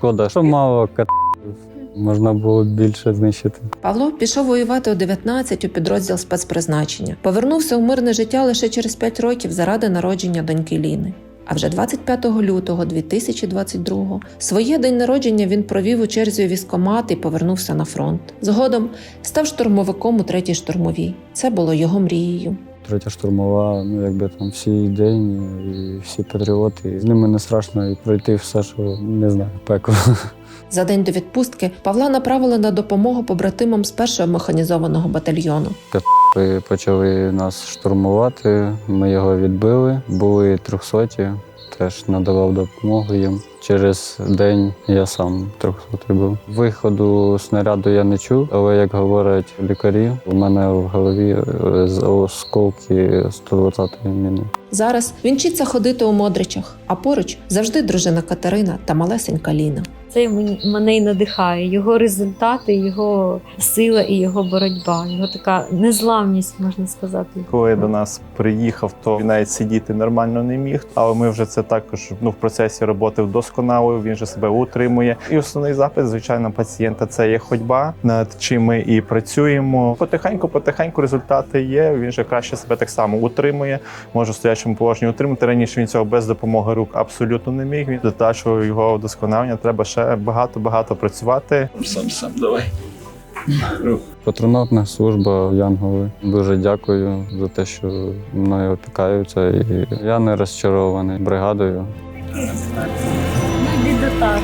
шкода, що мало кат... можна було більше знищити. Павло пішов воювати у 19 у підрозділ спецпризначення. Повернувся у мирне життя лише через 5 років заради народження доньки Ліни. А вже 25 лютого 2022 своє день народження він провів у черзі у військкомат і повернувся на фронт. Згодом став штурмовиком у третій штурмовій. Це було його мрією. Третя штурмова, ну якби там всі ідейні і всі патріоти. І з ними не страшно пройти все, що не знаю, пекло. За день до відпустки Павла направили на допомогу побратимам з першого механізованого батальйону. Почали нас штурмувати, ми його відбили, були трьохсоті, теж надавав допомогу їм. Через день я сам трьохсотий був. Виходу снаряду я не чув, але як говорять лікарі, у мене в голові е, з- осколки 120-ї міни. Зараз він вчиться ходити у Модричах, а поруч завжди дружина Катерина та малесенька Ліна. Це мене і надихає. Його результати, його сила і його боротьба, його така незламність, можна сказати. Коли до нас приїхав, то він навіть сидіти нормально не міг. Але ми вже це також ну в процесі роботи вдосконалив. Він же себе утримує. І основний запит, звичайно, пацієнта це є ходьба, над чим ми і працюємо. Потихеньку, потихеньку результати є. Він же краще себе так само утримує. Може в стоячому положенні утримати. Раніше він цього без допомоги рук абсолютно не міг. Він для його вдосконалення треба ще багато багато працювати. Сам сам давай. Патронатна служба Янголи. Дуже дякую за те, що мною опікаються. І я не розчарований бригадою. Ну, так.